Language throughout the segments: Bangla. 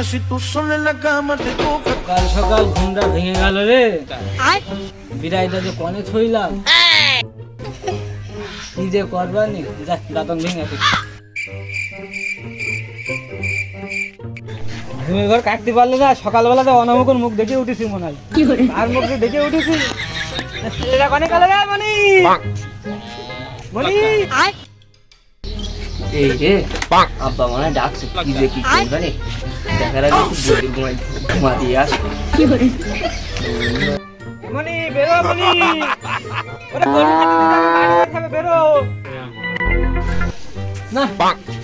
Dime si tú sola en la cama te toca. কাল সকাল ঘুমটা ভেঙে গেল রে। বিড়াইটা যে কনে থইলাম। কি যে করবানি যা দাতন ভেঙে দিই। ঘুমের ঘর কাটতে পারলে না সকালবেলা তো অনামুকুর মুখ দেখে উঠেছি মনে হয়। আর মুখ দেখে উঠেছি? এটা কনে গেল রে মনি মনি এই রে আব্বা মনে ডাকছে। কি যে কি করবে রে দেখার আগে একটু ঘুমাই ঘুমা দিয়ে আস। মনি বেরো মনি ওরে বাইরে খাবে বেরো। না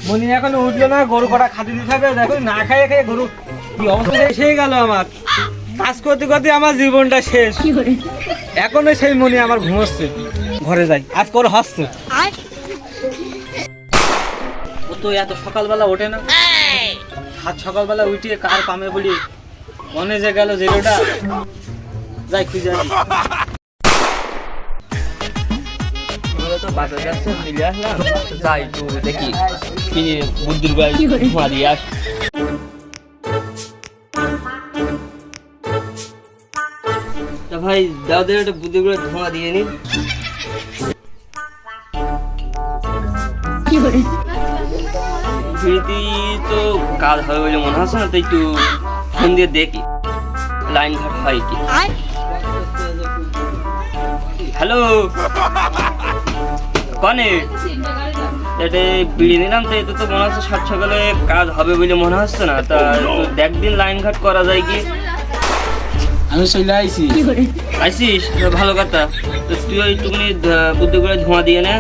মনি এখনও উঠল না গরু কটা খাতে দিতে হবে। দেখো না খাইয়ে খাইয়ে গরু কি অবস্থা? এসে গেল আমার। কাজ করতে করতে আমার জীবনটা শেষ। এখনও সেই মনি আমার ঘুমোচ্ছে। ঘরে যাই। আজ করে হাসছে তো এত সকালবেলা ওঠে না। সাত সকালবেলা উঠিয়ে কার কামে বলি? মনে যে গেল জিরোটা। যাই খুঁজে আসি বাজার যাচ্ছে মিলে আসলাম। যাই একটু দেখি। কি বুদ্ধির গায়ে ঘুমা আস। ভাই একটা ধোঁয়া দিয়ে নিন ফিরতি তো কাজ হবে বলে মনে হচ্ছে না তো একটু ফোন দিয়ে দেখি। লাইন ঘাট হয় কি? হ্যালো? কনে? এটা বিড়ি নিলাম তো এটা তো মনে হচ্ছে সাত সকালে কাজ হবে বলে মনে হচ্ছে না তা একটু দেখ দিন লাইন ঘাট করা যায় কি? আমি চলে আইছি। আইসিস? ভালো কথা। তো তুই ওই টুকুনি বুদ্ধি করে ধোঁয়া দিয়ে নে।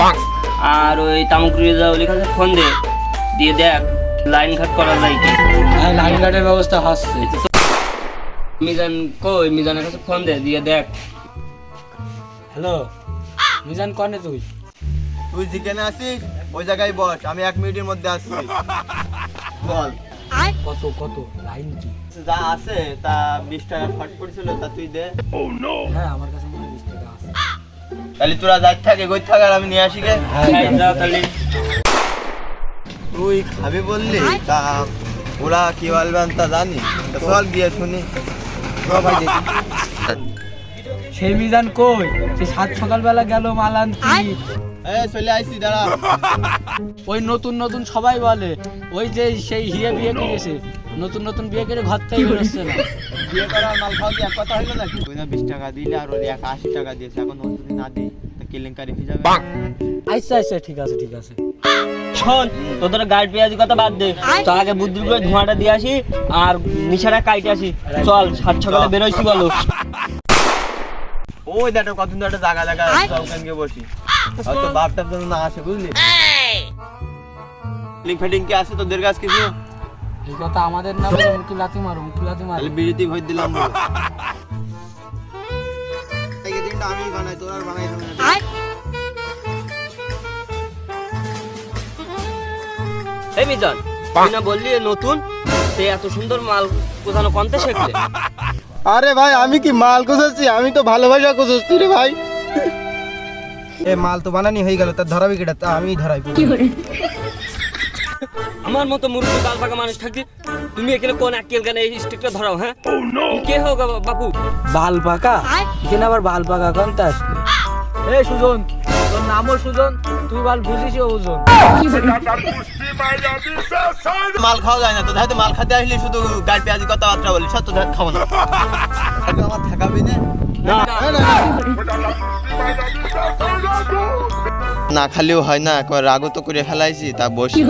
আর ওই তামুকুড়ি যাও লেখা ফোন দে। দিয়ে দেখ লাইন ঘাট করা যায় কি? হ্যাঁ লাইন গার্ডের ব্যবস্থা হচ্ছে। মিজান কই? মিজানের কাছে ফোন দে দিয়ে দেখ। হ্যালো মিজান কনে তুই? তুই যেখানে আছিস ওই জায়গায় বস আমি এক মিনিটের মধ্যে আসছি। বল। কত কত? লাইন কি? যা আছে তা বিশ টাকা শর্ট পড়ছিল তা তুই দে। হ্যাঁ আমার কাছে মনে হয় বিশ টাকা আছে। তাহলে তোরা যাই থাকে গই থাক আর আমি নিয়ে আসি গে। এই যাও। তাহলে। তুই খাবি বললি? তা ওরা কি বলবেন তা জানি। চল গিয়ে শুনি। সবাই সেই মিজান কই? সে সাত সকালবেলা গেল মাল আনতে। এই চলে আইসি দাঁড়া। ওই নতুন নতুন সবাই বলে। ওই যে সেই হিয়ে বিয়ে করেছে নতুন নতুন বিয়ে করে ঘর থেকে বেরোচ্ছে না। বিয়ে করার মাল খাওয়া কি এক কথা হইল নাকি? তুই না বিশ টাকা দিলে আর ওর এক আশি টাকা দিয়েছে। এখন না দিই কেলেঙ্কারি হয়ে যাবে। আচ্ছা আচ্ছা ঠিক আছে ঠিক আছে। শোন তোদের গাড়ি পেঁয়াজি কথা বাদ দে। তো আগে বুদ্ধি করে ধোঁয়াটা দিয়ে আসি আর নিশাটা কাইটে আসি। চল সাত সকালে বেরোইছি বলো। ওই দেখো কতদিন ধরে জায়গা জায়গা গিয়ে বসি। হয়তো বাপটা যেন না আসে বুঝলি? লিঙ্ক ফেটিং কি আছে তোদের কাছে কিছু? এই কথা আমাদের না বলে মুখি লাথি মারো মুখি লাথি মারো। তাহলে বিড়িতে ভোট দিলাম বলে। এই দিনটা আমি বানাই তোর আর বানাই না। এই মিজান তুই না বললি এ নতুন? সে এত সুন্দর মাল কোথানো কনতে শিখলে? আরে ভাই আমি কি মাল কোথাচ্ছি আমি তো ভালোবাসা কোথাচ্ছি রে ভাই। এ মাল তো বানানি হয়ে গেল তার ধরাবি কেটা তা আমি ধরাই আমার মতো মুরব্বী বাল পাকা মানুষ থাকতে তুমি এখানে কোন আক্কেল গানে এই স্টিকটা ধরাও হ্যাঁ? তুমি কে হোক বাপু? বাল পাকা এখানে আবার বাল পাকা কনতে আসবে। এই সুজন তোর নামও সুজন তুই বাল বুঝিস ওজন মাল খাওয়া যায় না তো হয়তো মাল খেতে আসলে শুধু গাড়ি পেঁয়াজি কথাবার্তা বলি সত্য ধর খাব না। আমার থাকাবি না? না। না খালিও হয় না একবার রাগও তো করে ফেলাইছি তা বসি।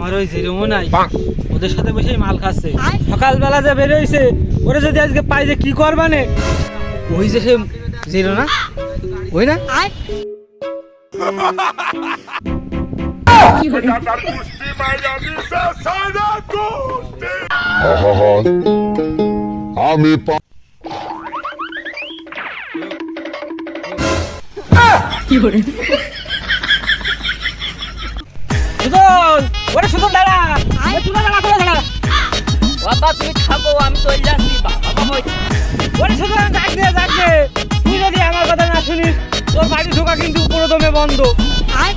আমার ওই নাই। ওদের সাথে বসে মাল খাচ্ছে। সকালবেলা যে বেরোইছে ওরা যদি আজকে পাই যে কি করবানে ওই যে সে জিরো না? ওই না? আমি পা- সুজন ওরে সুন্দর দাঁড়া। সুজন দাঁড়া করে দাঁড়া। বাবা তুমি থাকো আমি চলে যাচ্ছি। বাবা ওরে যাক দে যাক দে তুই যদি আমার কথা না শুনিস তোর বাড়ি ঢোকা কিন্তু পুরোদমে বন্ধ। হ্যাঁ?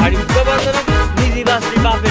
বাড়ি ঢোকা বন্ধ না নিজে বাসি বাপে